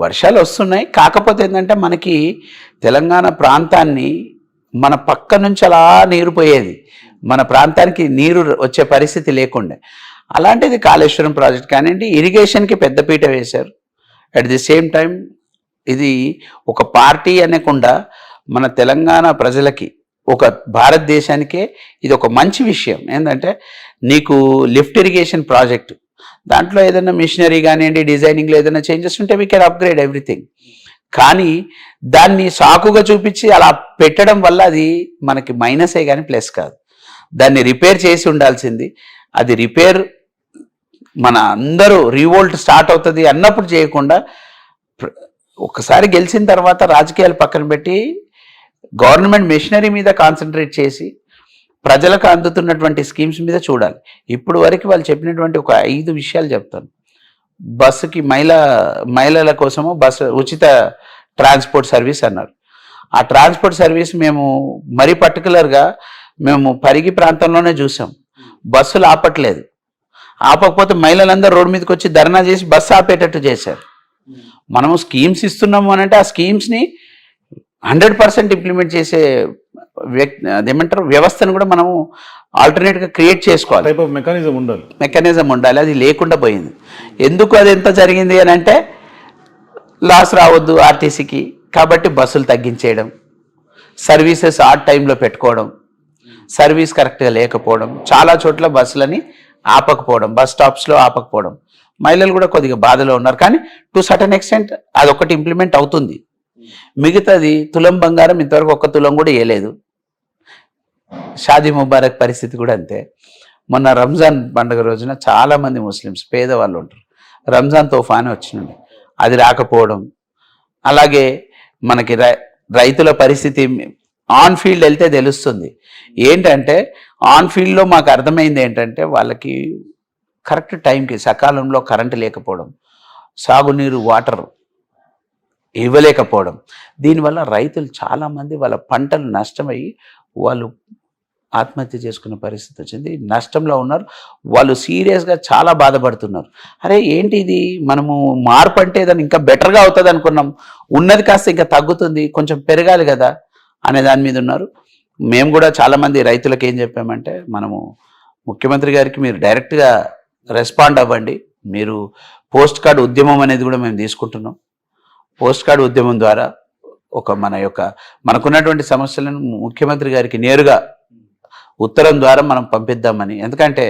వర్షాలు వస్తున్నాయి. కాకపోతే ఏంటంటే మనకి తెలంగాణ ప్రాంతాన్ని మన పక్క నుంచి అలా నీరు పోయేది. మన ప్రాంతానికి నీరు వచ్చే పరిస్థితి లేకుండే. అలాంటిది కాళేశ్వరం ప్రాజెక్ట్ కానివ్వండి ఇరిగేషన్కి పెద్దపీట వేశారు. అట్ ది సేమ్ టైం ఇది ఒక పార్టీ అనకుండా మన తెలంగాణ ప్రజలకి ఒక భారతదేశానికే ఇది ఒక మంచి విషయం. ఏంటంటే నీకు లిఫ్ట్ ఇరిగేషన్ ప్రాజెక్ట్ దాంట్లో ఏదైనా మిషనరీ కానివ్వండి డిజైనింగ్లో ఏదైనా చేంజెస్ ఉంటే వీ కెన్ అప్గ్రేడ్ ఎవ్రీథింగ్ కానీ దాన్ని సాకుగా చూపించి అలా పెట్టడం వల్ల అది మనకి మైనసే కానీ ప్లస్ కాదు. దాన్ని రిపేర్ చేసి ఉండాల్సింది. అది రిపేర్ మన అందరూ రీవోల్ట్ స్టార్ట్ అవుతుంది అన్నప్పుడు చేయకుండా ఒకసారి గెలిచిన తర్వాత రాజకీయాలు పక్కన పెట్టి గవర్నమెంట్ మెషినరీ మీద కాన్సన్ట్రేట్ చేసి ప్రజలకు అందుతున్నటువంటి స్కీమ్స్ మీద చూడాలి. ఇప్పుడు వరకు వాళ్ళు చెప్పినటువంటి ఒక ఐదు విషయాలు చెప్తాను. బస్సుకి మహిళ మహిళల కోసము బస్సు ఉచిత ట్రాన్స్పోర్ట్ సర్వీస్ అన్నారు. ఆ ట్రాన్స్పోర్ట్ సర్వీస్ మేము మరీ పర్టికులర్గా మేము పరిగి ప్రాంతంలోనే చూసాం. బస్సులు ఆపట్లేదు. ఆపకపోతే మహిళలందరూ రోడ్డు మీదకి వచ్చి ధర్నా చేసి బస్సు ఆపేటట్టు చేశారు. మనము స్కీమ్స్ ఇస్తున్నాము అని అంటే ఆ స్కీమ్స్ని హండ్రెడ్ పర్సెంట్ ఇంప్లిమెంట్ చేసే అదేమంటారు వ్యవస్థను కూడా మనము ఆల్టర్నేట్గా క్రియేట్ చేసుకోవాలి. టైప్ ఆఫ్ మెకానిజం ఉండాలి. మెకానిజం ఉండాలి అది లేకుండా పోయింది. ఎందుకు అది ఎంత జరిగింది అని అంటే లాస్ రావద్దు ఆర్టీసీకి కాబట్టి బస్సులు తగ్గించేయడం సర్వీసెస్ ఆ టైంలో పెట్టుకోవడం సర్వీస్ కరెక్ట్గా లేకపోవడం చాలా చోట్ల బస్సులని ఆపకపోవడం బస్ స్టాప్స్లో ఆపకపోవడం. మహిళలు కూడా కొద్దిగా బాధలో ఉన్నారు కానీ టు సటన్ ఎక్స్టెంట్ అదొకటి ఇంప్లిమెంట్ అవుతుంది. మిగతాది తులం బంగారం ఇంతవరకు ఒక్క తులం కూడా వేయలేదు. షాదీ ముబారక్ పరిస్థితి కూడా అంతే. మొన్న రంజాన్ పండుగ రోజున చాలామంది ముస్లిమ్స్ పేదవాళ్ళు ఉంటారు. రంజాన్ తుఫాను వచ్చినండి అది రాకపోవడం. అలాగే మనకి రై రైతుల పరిస్థితి ఆన్ ఫీల్డ్ వెళ్తే తెలుస్తుంది. ఏంటంటే ఆన్ ఫీల్డ్లో మాకు అర్థమైంది ఏంటంటే వాళ్ళకి కరెక్ట్ టైంకి సకాలంలో కరెంటు లేకపోవడం. సాగునీరు వాటర్ ఇవ్వలేకపోవడం. దీనివల్ల రైతులు చాలామంది వాళ్ళ పంటలు నష్టమయ్యి వాళ్ళు ఆత్మహత్య చేసుకునే పరిస్థితి వచ్చింది. నష్టంలో ఉన్నారు. వాళ్ళు సీరియస్గా చాలా బాధపడుతున్నారు. అరే ఏంటి ఇది? మనము మార్పు అంటే దాన్ని ఇంకా బెటర్గా అవుతుంది అనుకున్నాం. ఉన్నది కాస్త ఇంకా తగ్గుతుంది. కొంచెం పెరగాలి కదా అనే దాని మీద ఉన్నారు. మేము కూడా చాలామంది రైతులకు ఏం చెప్పామంటే మనము ముఖ్యమంత్రి గారికి మీరు డైరెక్ట్గా రెస్పాండ్ అవ్వండి. మీరు పోస్ట్ కార్డ్ ఉద్యమం అనేది కూడా మేము తీసుకుంటున్నాం. పోస్ట్ కార్డ్ ఉద్యమం ద్వారా ఒక మన యొక్క మనకున్నటువంటి సమస్యలను ముఖ్యమంత్రి గారికి నేరుగా ఉత్తరం ద్వారా మనం పంపిద్దామని. ఎందుకంటే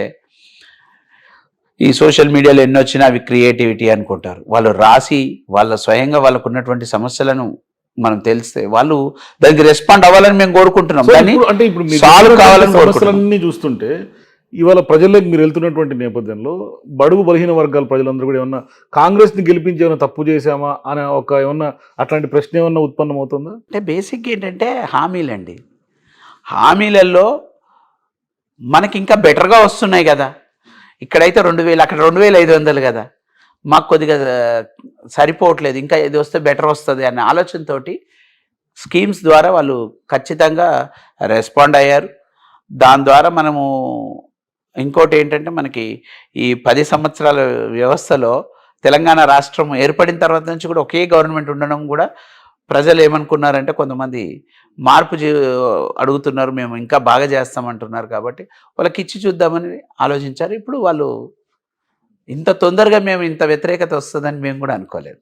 ఈ సోషల్ మీడియాలో ఎన్ని వచ్చినా అవి క్రియేటివిటీ అనుకుంటారు. వాళ్ళు రాసి వాళ్ళ స్వయంగా వాళ్ళకు ఉన్నటువంటి సమస్యలను మనం తెలిస్తే వాళ్ళు దానికి రెస్పాండ్ అవ్వాలని మేము కోరుకుంటున్నాం. కానీ అంటే ఇప్పుడు చెప్పినటువంటి కావాలని. సమస్యలన్నీ చూస్తుంటే ఇవాళ ప్రజల్లోకి మీరు వెళ్తున్నటువంటి నేపథ్యంలో బడుగు బలహీన వర్గాల ప్రజలందరూ కూడా ఏమన్నా కాంగ్రెస్ని గెలిపించి ఏమైనా తప్పు చేశామా అనే ఒక ఏమన్నా అట్లాంటి ప్రశ్న ఏమన్నా ఉత్పన్నం అవుతుందా అంటే బేసిక్ ఏంటంటే హామీలండి. హామీలలో మనకి ఇంకా బెటర్గా వస్తున్నాయి కదా. ఇక్కడైతే రెండు వేలు అక్కడ రెండు వేల ఐదు వందలు కదా. మాకు కొద్దిగా సరిపోవట్లేదు. ఇంకా ఇది వస్తే బెటర్ వస్తుంది అనే ఆలోచనతో స్కీమ్స్ ద్వారా వాళ్ళు ఖచ్చితంగా రెస్పాండ్ అయ్యారు. దాని ద్వారా మనము ఇంకోటి ఏంటంటే మనకి ఈ పది సంవత్సరాల వ్యవస్థలో తెలంగాణ రాష్ట్రం ఏర్పడిన తర్వాత నుంచి కూడా ఒకే గవర్నమెంట్ ఉండడం కూడా ప్రజలు ఏమనుకున్నారంటే కొంతమంది మార్పు అడుగుతున్నారు మేము ఇంకా బాగా చేస్తామంటున్నారు కాబట్టి వాళ్ళకి ఇచ్చి చూద్దామని ఆలోచించారు. ఇప్పుడు వాళ్ళు ఇంత తొందరగా మేము ఇంత వ్యతిరేకత వస్తుందని మేము కూడా అనుకోలేదు.